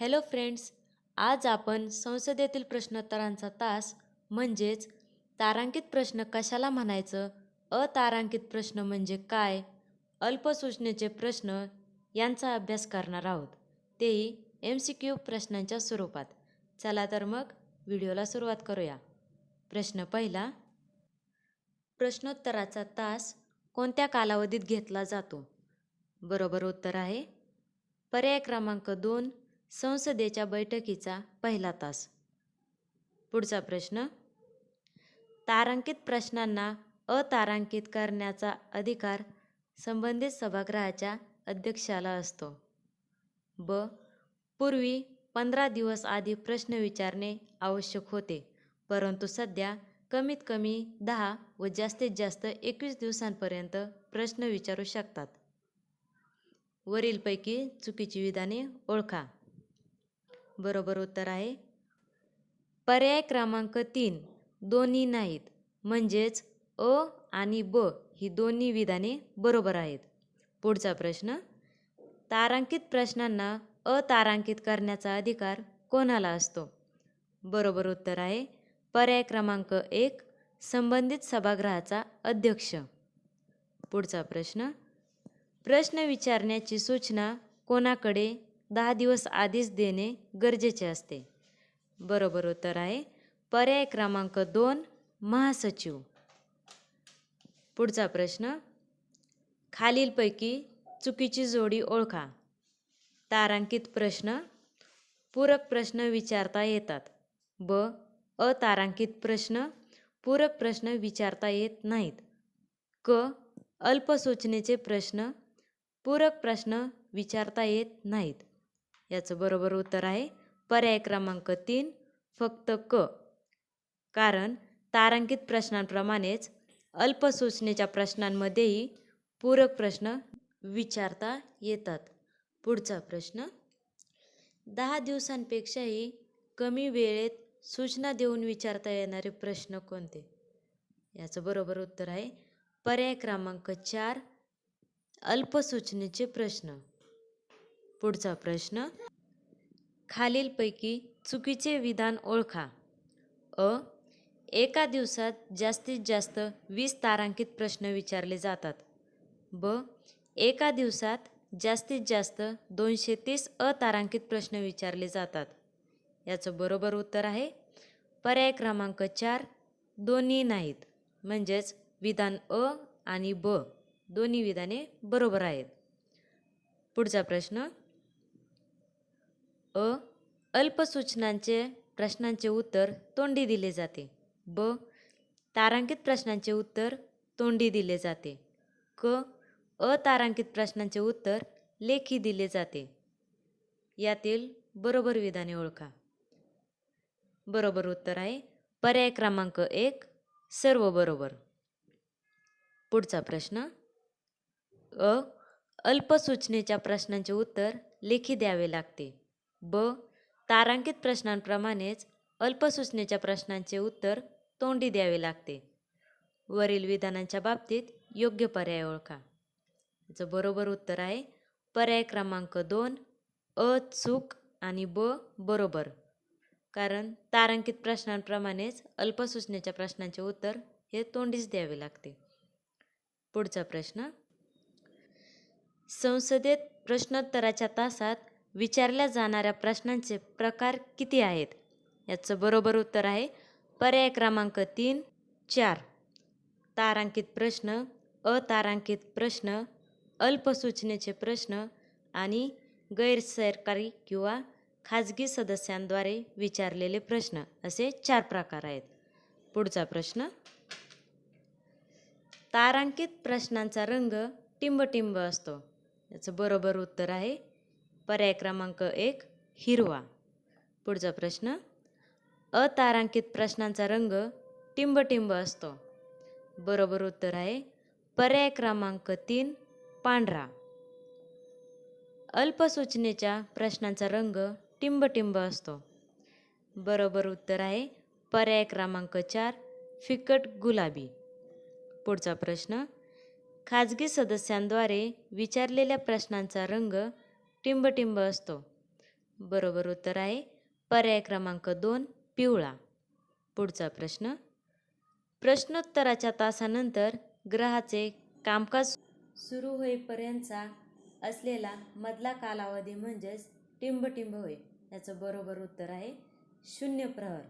Hello friends आज आपण संसदेतील प्रश्नोत्तरांचा तास म्हणजेच तारांकित प्रश्न कशाला म्हणायचं अतारांकित प्रश्न म्हणजे काय अल्पसूचनेचे प्रश्न यांचा अभ्यास करणार आहोत. तेही एम सी क्यू प्रश्नांच्या स्वरूपात. चला तर मग व्हिडिओला सुरुवात करूया. प्रश्न पहिला प्रश्नोत्तराचा तास कोणत्या कालावधीत घेतला जातो? बरोबर उत्तर आहे पर्याय क्रमांक दोन संसदेच्या बैठकीचा पहिला तास. पुढचा प्रश्न तारांकित प्रश्नांना अतारांकित करण्याचा अधिकार संबंधित सभागृहाच्या अध्यक्षाला असतो. ब. पूर्वी पंधरा दिवस आधी प्रश्न विचारणे आवश्यक होते परंतु सध्या कमीत कमी दहा व जास्तीत जास्त एकवीस दिवसांपर्यंत प्रश्न विचारू शकतात. वरीलपैकी चुकीची विधाने ओळखा. बरोबर उत्तर आहे. पर्याय क्रमांक तीन दोन्ही नाहीत. म्हणजेच अ आणि ब ही दोन्ही विधाने बरोबर आहेत. पुढचा प्रश्न तारांकित प्रश्नांना अतारांकित करण्याचा अधिकार कोणाला असतो? बरोबर उत्तर आहे पर्याय क्रमांक एक संबंधित सभागृहाचा अध्यक्ष. पुढचा प्रश्न प्रश्न विचारण्याची सूचना कोणाकडे दहा दिवस आधीच देणे गरजेचे असते. बरोबर उत्तर आहे. पर्याय क्रमांक दोन महासचिव. पुढचा प्रश्न. खालीलपैकी चुकीची जोडी ओळखा. तारांकित प्रश्न. पूरक प्रश्न विचारता येतात. ब. अतारांकित प्रश्न. पूरक प्रश्न विचारता येत नाहीत. क. अल्पसूचनेचे प्रश्न. पूरक प्रश्न विचारता येत नाहीत. याचं बरोबर उत्तर आहे पर्याय क्रमांक तीन फक्त क. कारण तारांकित प्रश्नांप्रमाणेच अल्पसूचनेच्या प्रश्नांमध्येही पूरक प्रश्न विचारता येतात. पुढचा प्रश्न दहा दिवसांपेक्षाही कमी वेळेत सूचना देऊन विचारता येणारे प्रश्न कोणते? याचं बरोबर उत्तर आहे पर्याय क्रमांक चार अल्पसूचनेचे प्रश्न. पुढचा प्रश्न खालीलपैकी चुकीचे विधान ओळखा. अ. एका दिवसात जास्तीत जास्त वीस तारांकित प्रश्न विचारले जातात. ब. एका दिवसात जास्तीत जास्त दोनशे तीस अतारांकित प्रश्न विचारले जातात. याचं बरोबर उत्तर आहे पर्याय क्रमांक चार दोन्ही नाहीत. म्हणजेच विधान अ आणि ब दोन्ही विधाने बरोबर आहेत. पुढचा प्रश्न अ अल्पसूचनांचे प्रश्नांचे उत्तर तोंडी दिले जाते. ब तारांकित प्रश्नांचे उत्तर तोंडी दिले जाते. क अतारांकित प्रश्नांचे उत्तर लेखी दिले जाते. यातील बरोबर विधाने ओळखा. बरोबर उत्तर आहे पर्याय क्रमांक एक सर्व बरोबर. पुढचा प्रश्न अ अल्पसूचनेच्या प्रश्नांचे उत्तर लेखी द्यावे लागते. ब. तारांकित प्रश्नांप्रमाणेच अल्पसूचनेच्या प्रश्नांचे उत्तर तोंडी द्यावे लागते. वरील विधानांच्या बाबतीत योग्य पर्याय ओळखा. याचं बरोबर उत्तर आहे पर्याय क्रमांक दोन अ चूक आणि ब बरोबर. कारण तारांकित प्रश्नांप्रमाणेच अल्पसूचनेच्या प्रश्नांचे उत्तर हे तोंडीच द्यावे लागते. पुढचा प्रश्न. संसदेत प्रश्नोत्तराच्या तासात विचारल्या जाणाऱ्या प्रश्नांचे प्रकार किती आहेत? याचं बरोबर उत्तर आहे पर्याय क्रमांक तीन चार. तारांकित प्रश्न अतारांकित प्रश्न अल्पसूचनेचे प्रश्न आणि गैरसरकारी किंवा खाजगी सदस्यांद्वारे विचारलेले प्रश्न असे चार प्रकार आहेत. पुढचा प्रश्न. तारांकित प्रश्नांचा रंग टिंबटिंब असतो. याचं बरोबर उत्तर आहे पर्याय क्रमांक एक हिरवा. पुढचा प्रश्न अतारांकित प्रश्नांचा रंग टिंबटिंब असतो. बरोबर उत्तर आहे पर्याय क्रमांक तीन पांढरा. अल्पसूचनेच्या प्रश्नांचा रंग टिंबटिंब असतो. बरोबर उत्तर आहे पर्याय क्रमांक चार फिकट गुलाबी. पुढचा प्रश्न खाजगी सदस्यांद्वारे विचारलेल्या प्रश्नांचा रंग टिंबटिंब असतो. बरोबर उत्तर आहे पर्याय क्रमांक दोन पिवळा. पुढचा प्रश्न. प्रश्नोत्तराच्या तासानंतर ग्रहाचे कामकाज सुरू होईपर्यंतचा असलेला मधला कालावधी म्हणजेच टिंबटिंब होय याचं बरोबर उत्तर आहे शून्य प्रहर.